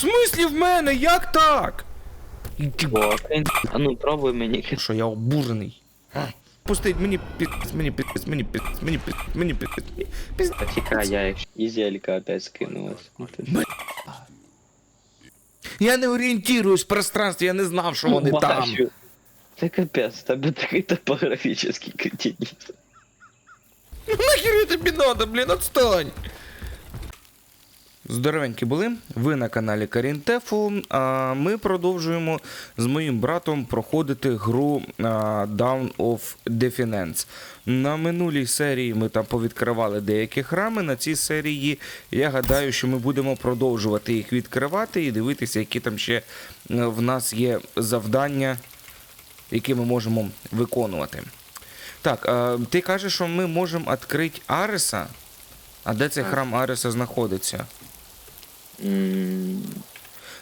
смислі в мене? Як так? О, а ну пробуй мені. Що я обурений. Пустить мені під, мені під, мені під, мені під, мені під, під, Почекай, я їх із опять скинулась. Я не орієнтуюсь в пространстві, я не знав, що вони там. Бачу. Це капець, тебе такий топографічний кретинізм. Ну нахер я тобі надо, блін, отстань. Здоровенькі були. Ви на каналі Карінтефу. А ми продовжуємо з моїм братом проходити гру Down of Defense. На минулій серії ми там повідкривали деякі храми. На цій серії я гадаю, що ми будемо продовжувати їх відкривати і дивитися, які там ще е, в нас є завдання, які ми можемо виконувати. Так, е, ти кажеш, що ми можемо відкрити Ареса. А де цей храм Ареса знаходиться? М,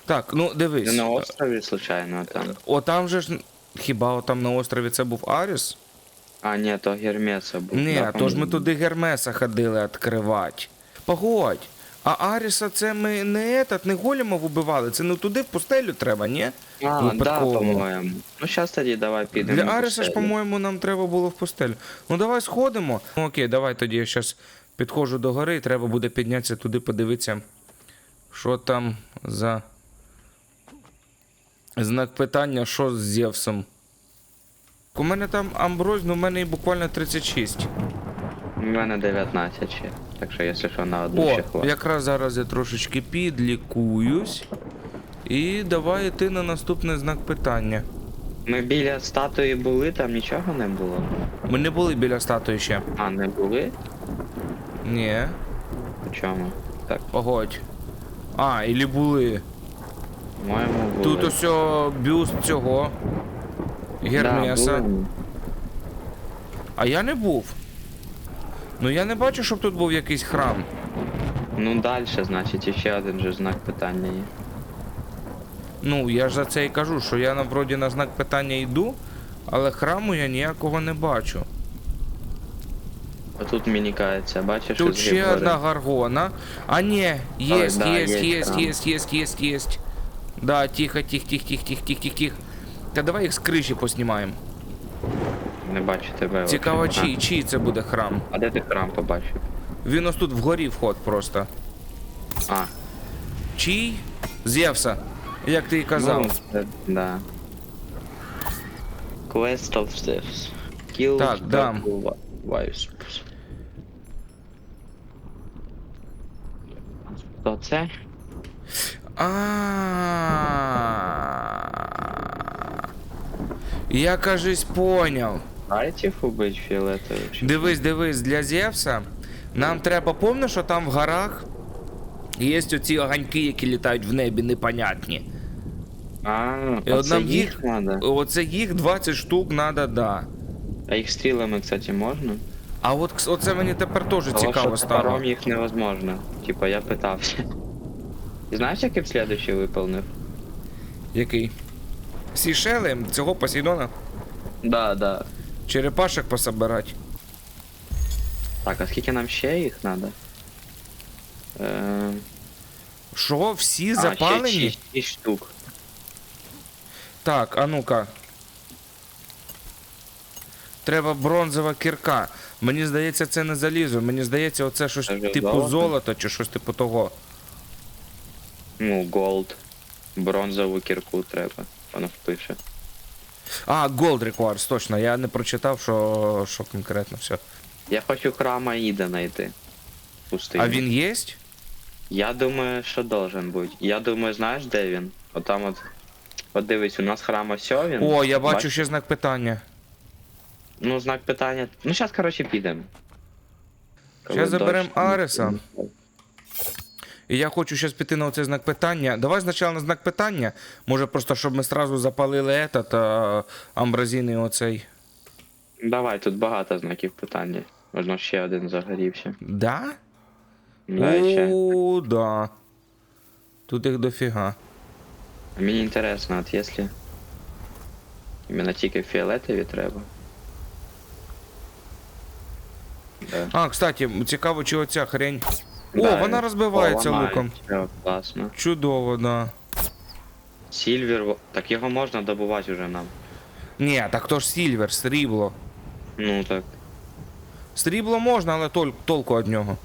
Так, ну дивись. Ти на острові, случайно, там. О, там же ж. Хіба отам на острові це був Арес? А, ні, то Гермеса був. Ні, да, то ж ми по-моєму? туди Гермеса ходили відкривати. Погодь. А Аріса це ми не этот, не големов убивали, це не туди в пустелю треба, ні? А, да, випадково. по-моєму. Ну, зараз тоді давай підемо. Для на Ареса ж, по-моєму, нам треба було в пустелю. Ну давай сходимо. Ну, окей, давай тоді я зараз підходжу до гори, і треба буде піднятися туди, подивитися, що там за знак питання, що з Зевсом. У мене там Амброзь, ну в мене і буквально 36. У мене 19 ще. Так що, якщо що, на одну О, ще хватить. якраз зараз я трошечки підлікуюсь. І давай йти на наступний знак питання. Ми біля статуї були, там нічого не було. Ми не були біля статуї ще. А, не були? Ні. У чому? Так, Погодь. А, ілі були. по-моєму, були. Тут ось бюст цього. Гермеса. Да, а я не був. Ну я не бачу, щоб тут був якийсь храм. Ну, далі, значить, іще один же знак питання є. Ну, я ж за це і кажу, що я на вроді на знак питання йду, але храму я ніякого не бачу. А тут мінікається, бачиш, Тут ще одна гаргона. А ні, єсть, єсть, є єсть, єсть, єсть, єсть, єсть. Да, тихо, тихо, тихо, тихо, тихо, тихо, тихо, тихо. Та давай їх з криші поснімаємо. Не бачу тебе. Цікаво, чий, чий це буде храм. А, де ти храм побачив? Він ось тут вгорі вход просто. А, Чий? Зевса. Як ти і казав. Ну, це, да. Quest of Steps. Kill Так, да. Wives. Хто це? А. Я кажись поняв. Айтів убить фіолетовий? Дивись, дивись, для Зевса нам треба, помниш, що там в горах є оці огоньки, які літають в небі, непонятні. А, І от це нам їх надо. Оце їх 20 штук надо, да. А їх стрілами, кстати, можна? А от оце мені тепер теж цікаво що топором стало. їх невозможно. Типа я питався. І знаєш, як я б слідуючий виповнив? Який? Сішели цього Посейдона? Да, да. Черепашок пособирать. Так, а скільки нам ще їх надо? Е, Що, всі а, ще запалені? шість- шість штук. Так, а ну-ка. Треба бронзова кірка. Мені здається, це не залізо. Мені здається, оце щось вже типу золота чи щось типу того. Ну, голд. Бронзову кірку треба. Воно пише. А, Gold Requires, точно. Я не прочитав, що, що конкретно все. Я хочу храма Іда знайти. Пустий. А він є? Я думаю, що должен бути. Я думаю, знаєш, де він? Отам от. От дивись, у нас храм ось він. О, я бачу Бач- ще знак питання. Ну, знак питання. Ну, зараз, коротше, підемо. Коли Щас заберем дощ. Ареса. І я хочу зараз піти на оцей знак питання. Давай спочатку на знак питання. Може просто, щоб ми сразу запалили этот, а, амбразійний оцей. Давай, тут багато знаків питання. Можна ще один загорівся. Да? Да, ще. О, да. Тут їх дофіга. Мені інтересно, от якщо. Іменно тільки фіолетові треба. Да. А, кстати, цікаво, чи оця хрень О, вона розбивається луком. Все, класно. Чудово, да. Сільвер, во- так його можна добувати вже нам. Ні, так то ж Сільвер, срібло. Ну так. Срібло можна, але тол- толку від нього.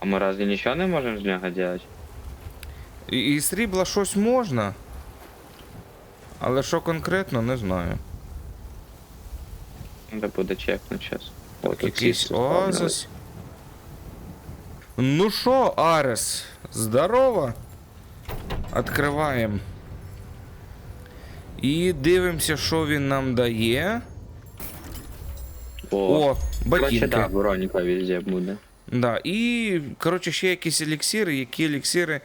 А ми разве нічого не можемо з нього робити? І, і срібла щось можна. Але що конкретно, не знаю. Треба буде чекнути зараз. Так, якийсь оазис. Ну що, Арес, здорово. Откриваємо. І дивимося, що він нам дає. О, О, да, ботинки. броніка везде буде. Да, і, коротше, ще якісь еліксири, які еліксири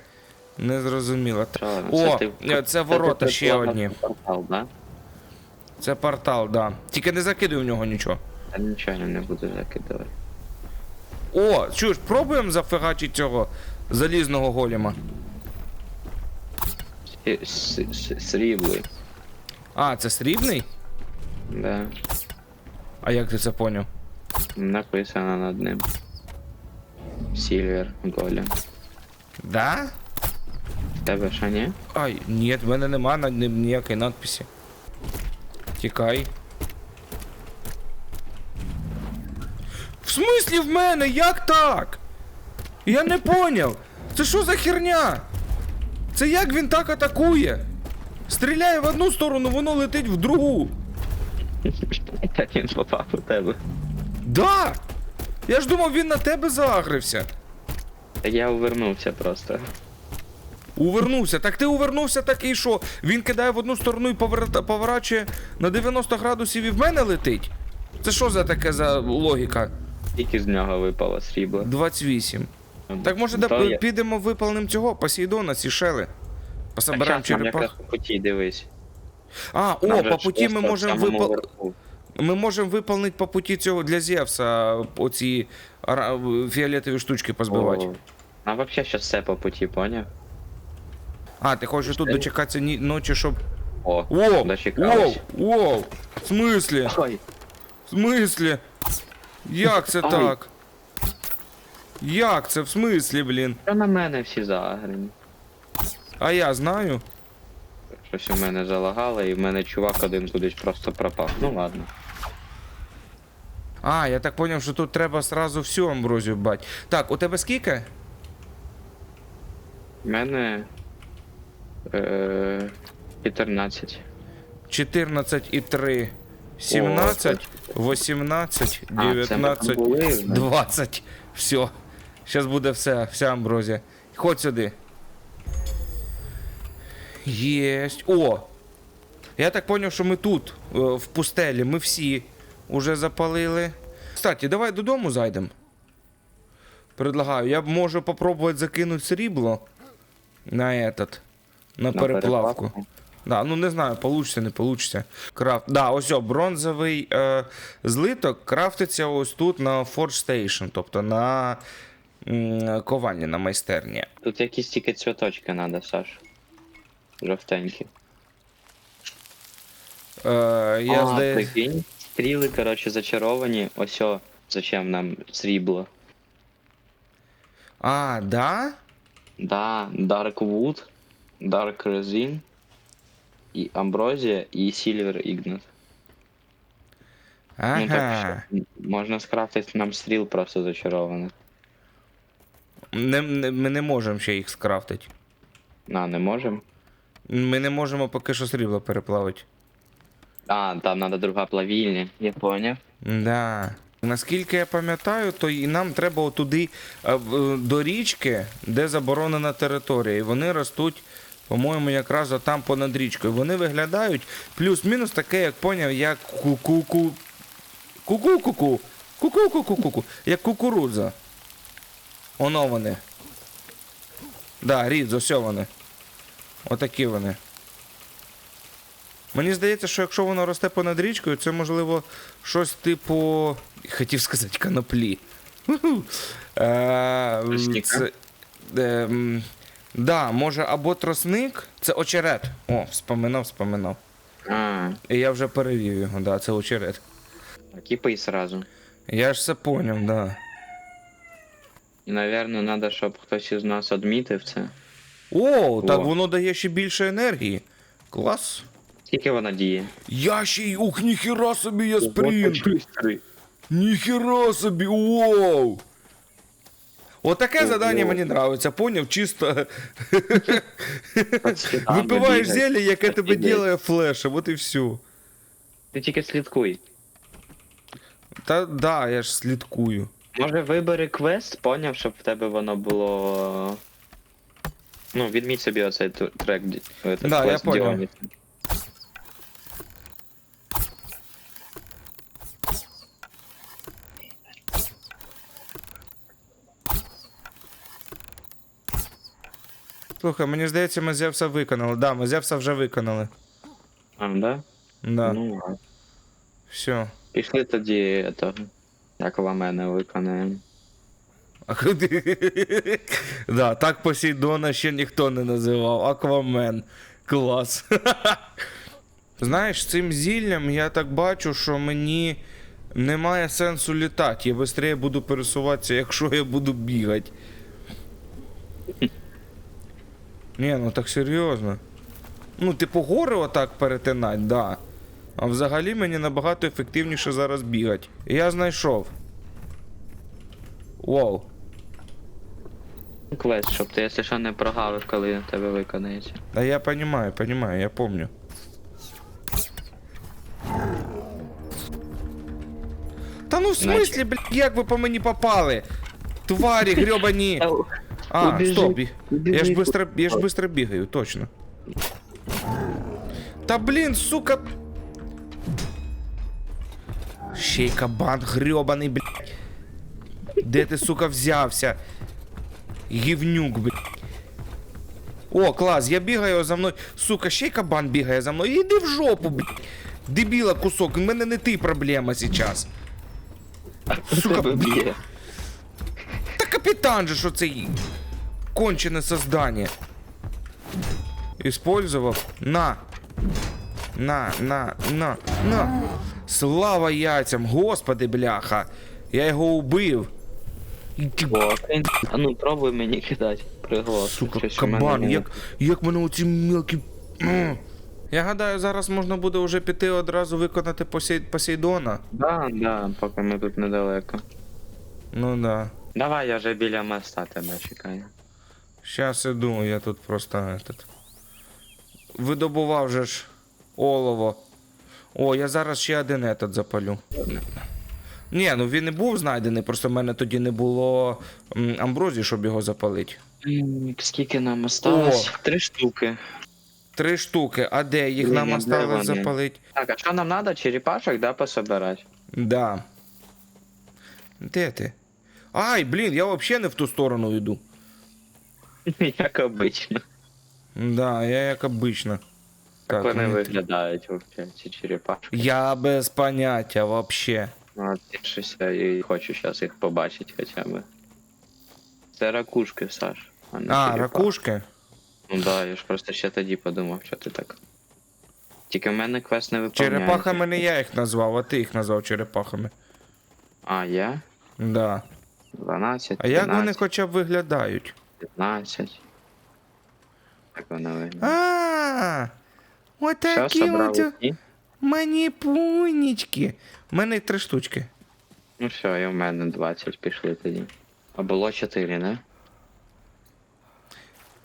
не зрозуміло. Що, О, ти- е, це ворота ти ще одні. Портал, да? Це портал, да. Тільки не закидуй в нього нічого. Та нічого не буду закидувати. О, чуєш, пробуємо зафігачити цього залізного голема. Сі- с- с- Сріблий. А, це срібний? Да. А як ти це поняв? Написано над ним. Сільвер, голем. Да? В Тебе що ні? Ай, ні, в мене нема над ним ніякої надписі. Тікай. В смислі в мене? Як так? Я не поняв. Це що за херня? Це як він так атакує? Стріляє в одну сторону, воно летить в другу. Він попав у тебе. Да! Я ж думав, він на тебе загрився. Та я увернувся просто. Увернувся. Так ти увернувся так і що? Він кидає в одну сторону і поворачує на 90 градусів і в мене летить? Це що за таке за логіка? Тільки з нього випало срібло. 28. Так може да, я- підемо виполним цього Посейдона, Сішели? Пособираємо черепах. по путі дивись. А, о, Нам по путі ми можемо випал... Ми можемо виповнити по путі цього для Зевса оці фіолетові штучки позбивати. О. А вообще сейчас все по путі, поняв? А, ти хочеш тут дочекатися ні... ночі, щоб. О, Воу! Воу! Воу! В смислі? Ой, В смислі? Як це Ай. так? Як це в смислі, блін? що на мене всі загрені? А я знаю. Щось у мене залагало, і в мене чувак один кудись просто пропав. Ну ладно. А, я так поняв, що тут треба сразу всю амброзію бать. Так, у тебе скільки? У мене. Е, 14. 14 і 3. 17, 18, А, це ми 19, там були вже? 20. Все. Зараз буде все, вся амброзія. Ходь сюди. Єсть. О! Я так поняв, що ми тут, е, в пустелі, ми всі уже запалили. Кстати, давай додому зайдемо. Предлагаю, я можу попробувати закинути срібло на этот. На, переплавку. Да, ну не знаю, получиться, не получиться. Крафт. Да, ось о, бронзовий е, злиток крафтиться ось тут на Forge Station, тобто на м, кованні на майстерні. Тут якісь тільки цвіточки треба, Саш. Жовтенькі. Е, я а, здає... прикинь, стріли, коротше, зачаровані. Ось о, зачем нам срібло. А, да? Да, Dark Wood, Dark Resin, і Амброзія, і Silver Ignite. Ну так що, можна скрафтити нам стріл просто зачарованих. Не, не, ми не можемо ще їх скрафтити. На, не можемо? Ми не можемо поки що срібло переплавити. А, там треба друга плавільня, я поняв. Да. Наскільки я пам'ятаю, то і нам треба отуди до річки, де заборонена територія. І вони ростуть, по-моєму, якраз отам понад річкою. Вони виглядають плюс-мінус таке, як поняв, як ку-ку-ку. Ку-ку-ку-ку. Ку-ку-ку-ку-ку. Як кукурудза. Оно вони. Да, рід, ось вони. Отакі вони. Мені здається, що якщо воно росте понад річкою, це можливо щось типу. Хотів сказати коноплі. Ху-ху. Е, Це, е, да, може або тросник, це очерет. О, вспоминав, вспоминав. А, І я вже перевів його, да, це очерет. кіпай сразу. Я ж все поняв, да. Напевно, треба, щоб хтось із нас адмітив це. О, так О. воно дає ще більше енергії. Клас. Скільки вона діє? Я ще й. Ух, ніхіра собі я спринт. Ніхіра собі, вау! Отаке Ого. завдання мені нравиться, поняв? Чисто випиваєш зелье, яке тебе ділає флешем, от і все. Ти тільки слідкуй. Та да, я ж слідкую. Може вибери квест, поняв, щоб в тебе воно було. Ну, відміть собі оцей трек. этот Да, я квест понял. Слухай, мені здається, ми Зевса виконали. Да, ми Зевса вже виконали. А, да? Да, Ну, ладно. все. Пішли тоді. Як в виконаємо. А куди? Да, так Посейдона ще ніхто не називав. Аквамен. Клас. Знаєш, цим зіллям я так бачу, що мені немає сенсу літати. Я швидше буду пересуватися, якщо я буду бігати. Ні, ну так серйозно. Ну, типу, гори отак перетинать, да. А взагалі мені набагато ефективніше зараз бігати. Я знайшов. Вау. Квест, щоб ти, якщо що, не прогавив, коли тебе виконається. Да я понимаю, понимаю, я помню. Та ну в смислі, блядь, як ви по мені попали? Тварі грьобані. А, Убіжи, стоп. Я ж быстро, я ж быстро бігаю, точно. Та блін, сука. Ще й кабан грьобаний, блядь. Де ти, сука, взявся? Гівнюк, блядь. О, клас, я бігаю за мною. Сука, ще й кабан бігає за мною. Іди в жопу, блядь. Дебіла кусок, у мене не ти проблема сейчас. Сука, Тебе б'є. Та капітан же що цей кончене создання. Использовав. На. На, на, на, на. Слава яйцям, господи, бляха. Я його убив. О, А ну пробуй мені кидати. Приголос. Сука, Щось у мене кабан, не- як, як мене оці мілкі. Я гадаю, зараз можна буде вже піти одразу виконати Посей... Посейдона. Да, да, поки ми тут недалеко. Ну да. Давай, я вже біля моста тебе чекаю. Щас іду, я тут просто этот. Видобував же ж олово. О, я зараз ще один этот запалю. Ні, ну він і був знайдений, просто в мене тоді не було амброзії, щоб його запалити. Скільки нам осталось? Три штуки. Три штуки, а де їх нам осталось запалити? Так, а що нам треба? Черепашок, да, пособирати? Да. Де ти? Ай, блін, я взагалі не в ту сторону йду. Як обично. Да, я як обично. Як вони ну, виглядають вообще, ці черепашки. Я без поняття вообще. Ну, от тішуся і хочу зараз їх побачити хоча б. Це ракушки, Саш. А, не А, черепахи. ракушки? Ну да, я ж просто ще тоді подумав, що ти так. Тільки в мене квест не виповняється. Черепахами не я їх назвав, а ти їх назвав черепахами. А, я? Да. 12, А як вони 13, хоча б виглядають? 15. Як вони виглядають? А, Що, отакі собрав от усі? маніпунечки. У мене три штучки. Ну все, і в мене 20 пішли тоді. А було 4, не?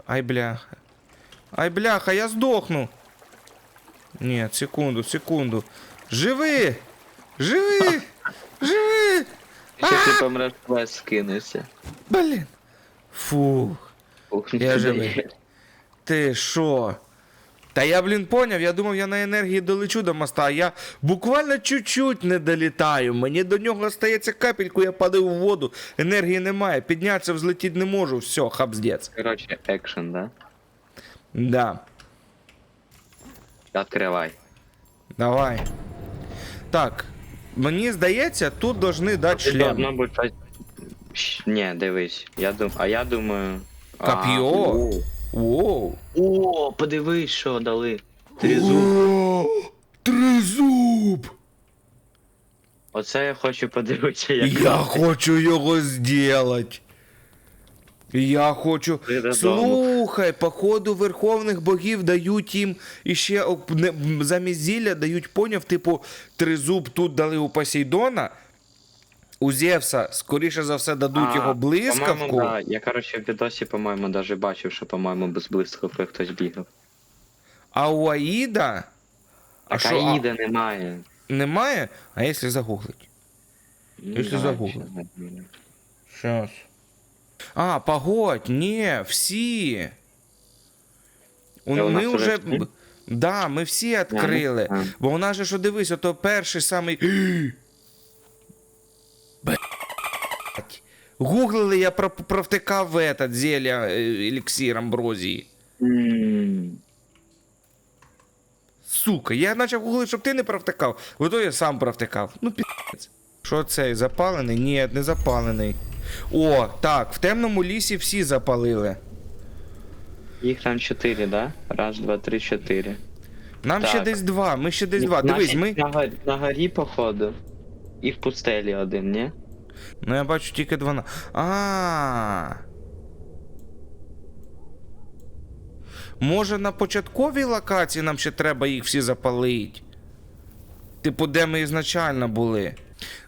Ай, бляха. Ай, бляха, я здохну. Ні, секунду, секунду. Живи! Живи! Живи! Якщо ти помреш, квест скинешся. Блін. Фух. Ух, Я живий. Ти що? Та я, блін, поняв, я думав, я на енергії долечу до моста, а я буквально чуть-чуть не долітаю. Мені до нього стається капельку, я падаю в воду, енергії немає, піднятися, взлетіти не можу, все, хабздець. Коротше, екшен, да? Да, Відкривай. давай. Так, мені здається, тут должны дати шлем. бути щось- Щ- Ні, дивись. Я дум... А я думаю. а, Коп'є? о. Воу. О, подивись, що дали. Тризуб. О, Тризуб! Оце я хочу подивитися, як. Я хочу його зробити. Я хочу. Ти додому. Слухай, походу верховних богів дають їм іще оп- не, м, замість зілля дають поняв, типу, тризуб тут дали у Посейдона. У Зевса, скоріше за все, дадуть А, його блискавку. По-моєму, да. Я, коротше, в відосі, по-моєму, даже бачив, що, по-моєму, без блискавки хтось бігав. А у Аїда А А що, Аїда немає. немає? А якщо загуглить? Ну, Якщо давай, загуглить. щас. А, погодь, ні, всі. У, у ми нас вже. всі? б- Да, ми всі відкрили. А. Бо у нас же що дивись, ото перший самий. Гуглили, я про- провтикав в этот зелья е, еліксир амброзії. М, Сука, я почав гуглити, щоб ти не провтикав. Ото я сам провтикав. Ну, пі***ць. Що цей, запалений? Ні, не запалений. О, так, в темному лісі всі запалили. Їх там чотири, да? Раз, два, три, чотири. Нам Так. ще десь два, ми ще десь два. Дивись, ми. На, горі, на горі, походу. І в пустелі один, ні? Ну я бачу тільки два. на- А. Може на початковій локації нам ще треба їх всі запалити? Типу, де ми ізначально були.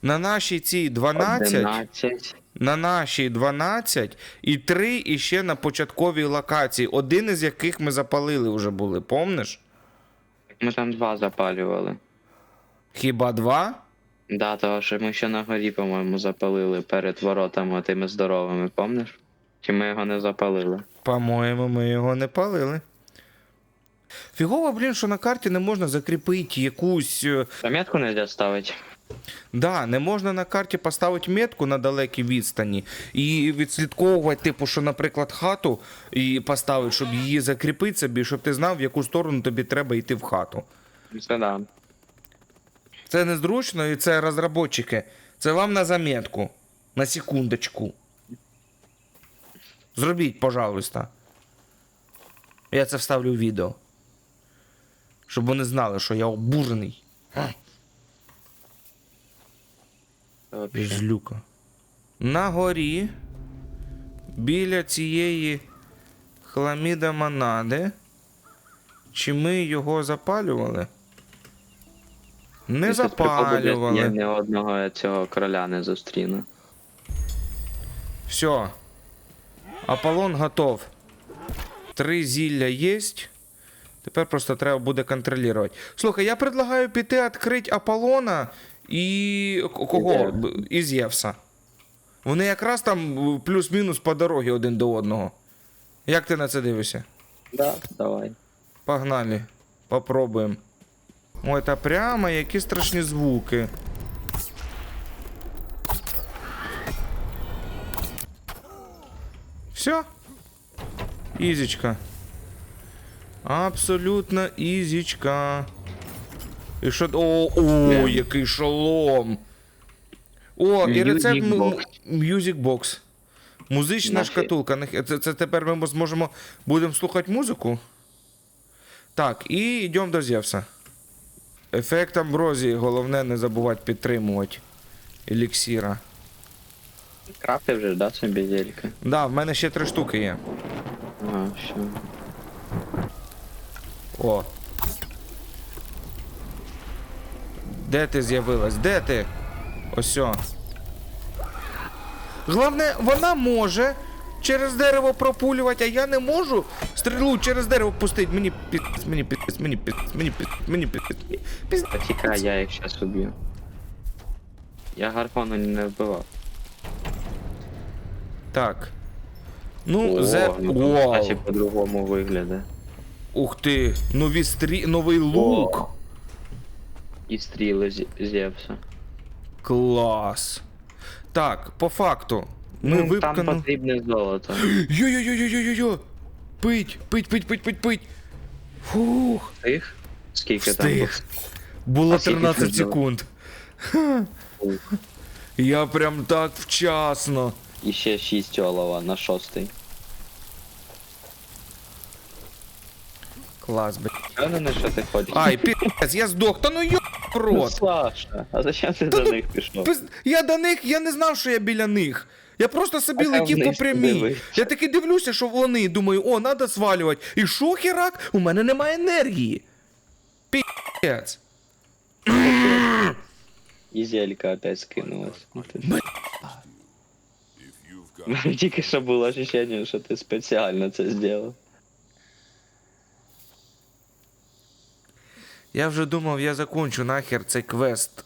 На нашій цій 12, 11. на нашій 12 і 3 іще на початковій локації, один із яких ми запалили вже були, помниш? Ми там два запалювали. Хіба два? Да, того, що ми ще на горі, по-моєму, запалили перед воротами тими здоровими, помниш? Чи ми його не запалили? По-моєму, ми його не палили. Фігово, блін, що на карті не можна закріпити якусь. е, Пам'ятку не можна ставити. Да, не можна на карті поставити метку на далекій відстані і відслідковувати, типу, що, наприклад, хату і поставити, щоб її закріпити собі, щоб ти знав, в яку сторону тобі треба йти в хату. Це да. Це незручно і це розробники. Це вам на заметку. На секундочку. Зробіть, пожалуйста. Я це вставлю в відео. Щоб вони знали, що я обурений. Вообще. На горі. Біля цієї хламіда монади. Чи ми його запалювали? Не Після приколу, Я запалювали. ні одного цього короля не зустріну. Все. Аполлон готов. Три зілля єсть. Тепер просто треба буде контролювати. Слухай, я предлагаю піти відкрити Аполлона і. Кого? І Зевса. Вони якраз там плюс-мінус по дорозі один до одного. Як ти на це дивишся? Да, давай. Погнали. Попробуємо. Ой, та прямо які страшні звуки. Все. Ізічка. Абсолютно ізічка. І що. О, о, який шолом. О, і рецепт. Music Box. Музична Наші- шкатулка. Це, це тепер ми зможемо будемо слухати музику. Так, і йдемо до Зевса. Ефект амброзії, головне не забувати підтримувати. Еліксіра. Крафти вже, да, собі зелька? Да, в мене ще три штуки є. Ага, що. О. Де ти з'явилась? Де ти? Осьо. Головне, вона може через дерево пропулювати, а я не можу стрілу через дерево пустити. Мені піс, мені піс, мені піс, мені піс, мені піс. піс. Потікай, я їх щас уб'ю. Я гарпону не вбивав. Так. Ну, О, зе... ну, Вау. По-другому виглядає. Ух ти, нові стрі... новий лук. О. І стріли з Зевса. Клас. Так, по факту. Ми ну, випкану. Там потрібне золото. Йо-йо-йо-йо-йо-йо! Пить, пить, пить, пить, пить, пить. Фух. Встиг? Скільки там? Встиг. Було А 13 тут було? секунд. було? Я прям так вчасно. І ще 6 олова на шостий. Клас, блядь. Впевнений, що ти ходиш? Ай, пі***ць, я здох. Та ну йо Ну, рот. Саша, а зачем ти до ну, них пішов? Пиз- Я до них, я не знав, що я біля них. Я просто собі А летів по прямій. Я таки дивлюся, що вони, думаю, о, треба свалювати. І що, херак? У мене немає енергії. Піц. І зелька опять скинулась. Мене Тільки що було ощущение, що ти спеціально це зробив. Я вже думав, я закончу нахер цей квест.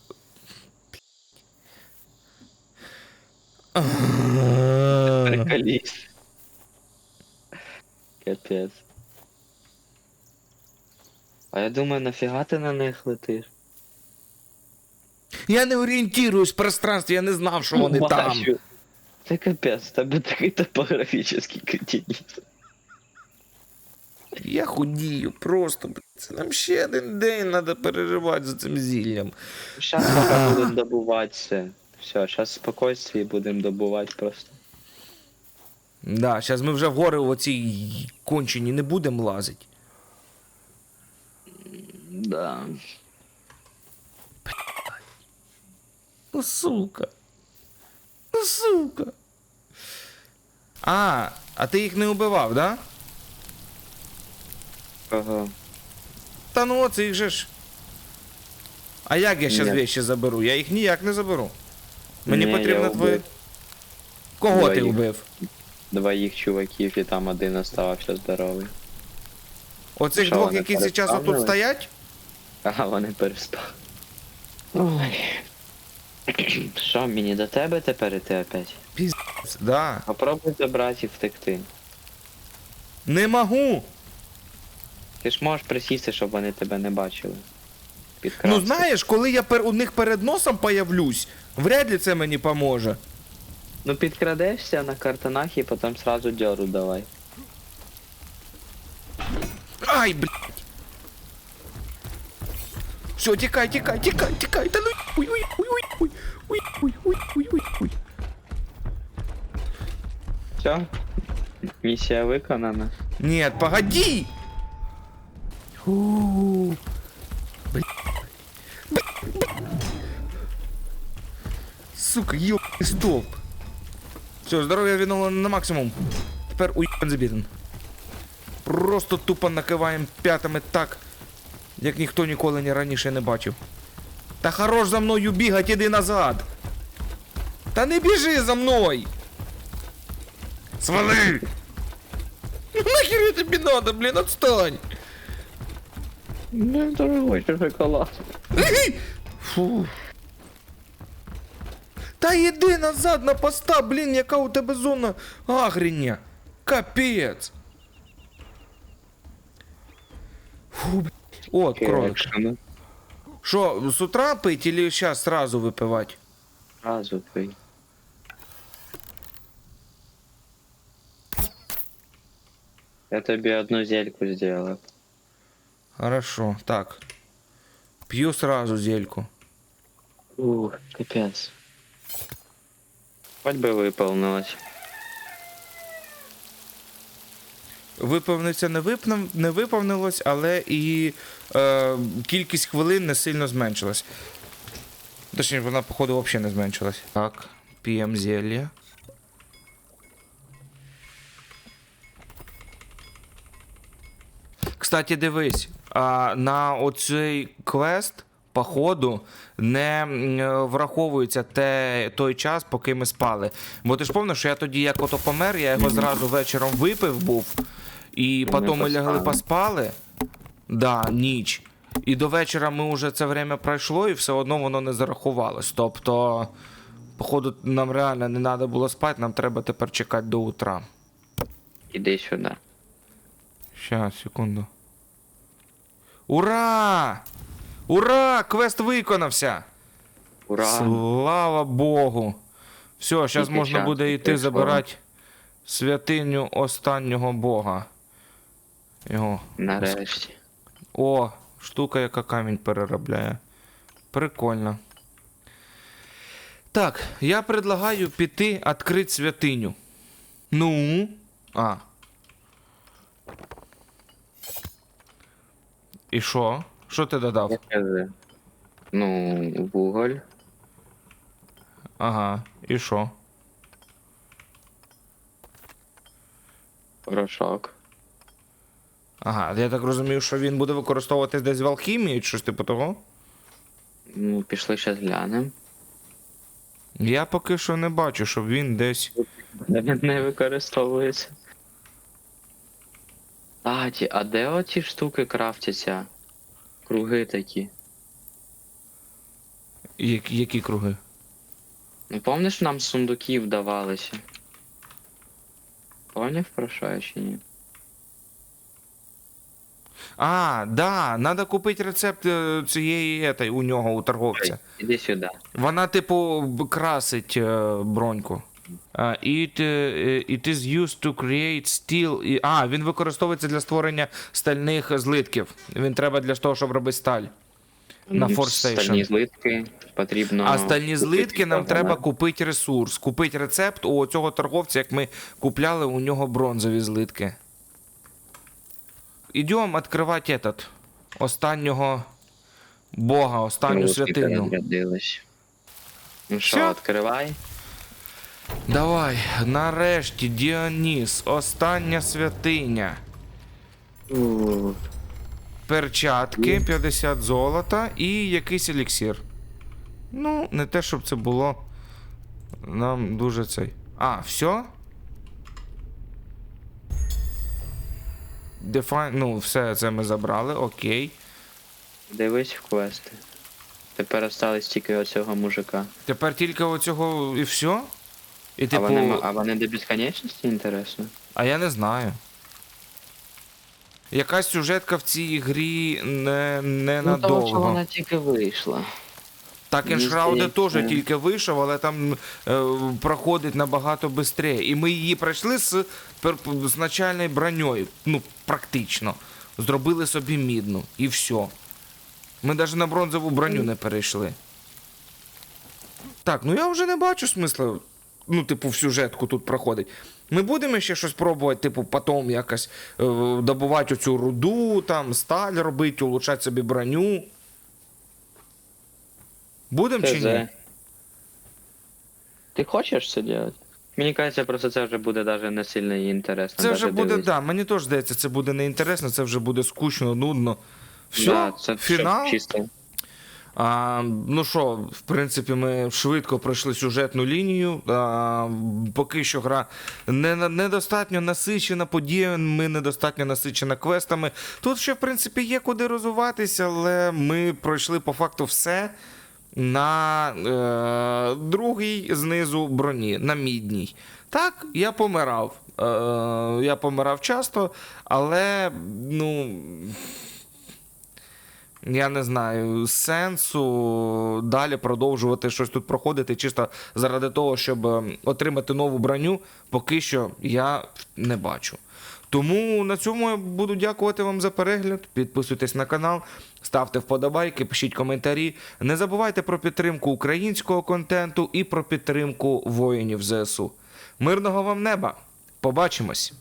Приколіст. Капець. А я думаю, нафіга ти на них летиш? Я не орієнтуюсь в пространстві, я не знав, що вони там. Бачу. Це капець, тебе такий топографічний кретинізм. Я худію просто. блін. Це нам ще один день треба переживати за цим зіллям. Щас поки будемо добувати все. Все, зараз спокойствие будемо добувати просто. Да, зараз ми вже в гори оцій кончені не будемо лазити. Да. Ну, сука. Ну, сука. А, а ти їх не убивав, да? Ага. Та ну оце їх же ж. А як я зараз Ні. вещи заберу? Я їх ніяк не заберу. Мені Ні, потрібно я твоє. убив. Кого ти Двоїх. убив? Двоїх чуваків і там один оставався здоровий. Оцих Що, двох, вони які зараз тут переставили? стоять? Ага, вони перестали. Ой. Що, мені до тебе тепер іти опять? Да. Попробуй забрати і втекти. Не могу. Ти ж можеш присісти, щоб вони тебе не бачили. Ну знаєш, коли я пер... у них перед носом появлюсь, вряд ли це мені поможе. Ну підкрадешся на картонах і потім сразу дьору давай. Ай, блядь. Все, тікай, тікай, тікай, тікай. Та ну уй, уй, уй, уй, уй, уй, уй, уй, уй, уй, уй. Все? Місія виконана. Нет, погоди! Фу. Сука, ёбаный столб. Все, здоров'я відновлено на максимум. Тепер уїбан забітен. Просто тупо накиваємо п'ятами так, як ніхто ніколи ні раніше не бачив. Та хорош за мною бігать, іди назад. Та не біжи за мною. Свали! Нахер я тобі надо, блін, отстань! Ну, дорогой шоколад. Фу. Та йди назад на поста, блін, яка у тебе зона агріння. Капець. Фу, блін. О, кролик. Екшен. Що, з утра пить или зараз сразу випивати? Разу пий. Я тобі одну зельку зробив. Хорошо, так. П'ю сразу зельку. Ух, капець. Хоть би виповнилось. Виповниться не, випнав, не виповнилось, але і е, кількість хвилин не сильно зменшилась. Точніше, вона, походу, взагалі не зменшилась. Так, п'ємо зелье. Кстати, дивись, а, на оцей квест, походу, не е, враховується те, той час, поки ми спали. Бо ти ж пам'ятаєш, що я тоді, як ото помер, я його зразу вечором випив був, і потім ми лягли поспали. поспали. Да, ніч. І до вечора ми вже це время пройшло, і все одно воно не зарахувалось. Тобто, походу, нам реально не треба було спати, нам треба тепер чекати до утра. Іди сюди. Щас, секунду. Ура! Ура! Квест виконався! Ура! Слава Богу! Все, зараз можна часу буде йти забирати святиню останнього Бога. Його. Нарешті. О, штука, яка камінь переробляє. Прикольно. Так, я предлагаю піти відкрити святиню. Ну. А. І що? Що ти додав? Ну, вуголь. Ага, і що? Порошок. Ага, я так розумію, що він буде використовуватись десь в алхімії, чи щось типу того? Ну, пішли ще глянемо. Я поки що не бачу, щоб він десь. Не використовується. Кстати, а де оті штуки крафтяться? Круги такі. Які, які круги? Ну помниш, нам з сундуків давалися? Поняв про що я чи ні? А, да, треба купити рецепт е, цієї етой, у нього, у торговця. Іди сюди. Вона, типу, б- красить е, броньку. А, it, it is used to create steel. А, він використовується для створення стальних злитків. Він треба для того, щоб робити сталь. На М, Force Стальні злитки потрібно. А стальні злитки нам треба купити ресурс, купити рецепт у цього торговця, як ми купляли у нього бронзові злитки. Ідемо відкривати этот, останнього бога, останню Руки святину. Ну що, відкривай. Давай, нарешті, Діоніс, остання святиня. Перчатки, 50 золота і якийсь еліксір. Ну, не те, щоб це було нам дуже цей. А, все? Define... Ну, все це ми забрали, окей. Дивись в квести. Тепер остались тільки оцього мужика. Тепер тільки оцього і все? І А, типу. вони, а вони до безконечності інтересно? А я не знаю. Якась сюжетка в цій грі не, не Ну, тому що вона тільки вийшла. Так Мені Еншрауде теж тільки вийшов, але там е, проходить набагато швидше. І ми її пройшли з, з начальною броньою. Ну, практично. Зробили собі мідну. І все. Ми навіть на бронзову броню не перейшли. Так, ну я вже не бачу смисла. Ну, типу, в сюжетку тут проходить. Ми будемо ще щось пробувати, типу, потім якось е, добувати оцю руду, там, сталь робити, улучшати собі броню. Будемо чи ні? Ти хочеш це робити? Мені кажеться, просто це вже буде навіть не сильно і інтересно. Це вже буде, дивитися. да, мені теж здається, це буде неінтересно, це вже буде скучно, нудно. Все, Да, це фінал. чисто. А, ну що, в принципі, ми швидко пройшли сюжетну лінію. А, поки що гра не, недостатньо насичена подіями, недостатньо насичена квестами. Тут ще, в принципі, є куди розвиватися, але ми пройшли по факту все на е, другій знизу броні, на мідній. Так, я помирав. Е, я помирав часто, але ну. Я не знаю сенсу далі продовжувати щось тут проходити, чисто заради того, щоб е, отримати нову броню, поки що я не бачу. Тому на цьому я буду дякувати вам за перегляд. Підписуйтесь на канал, ставте вподобайки, пишіть коментарі. Не забувайте про підтримку українського контенту і про підтримку воїнів ЗСУ. Мирного вам неба! Побачимось!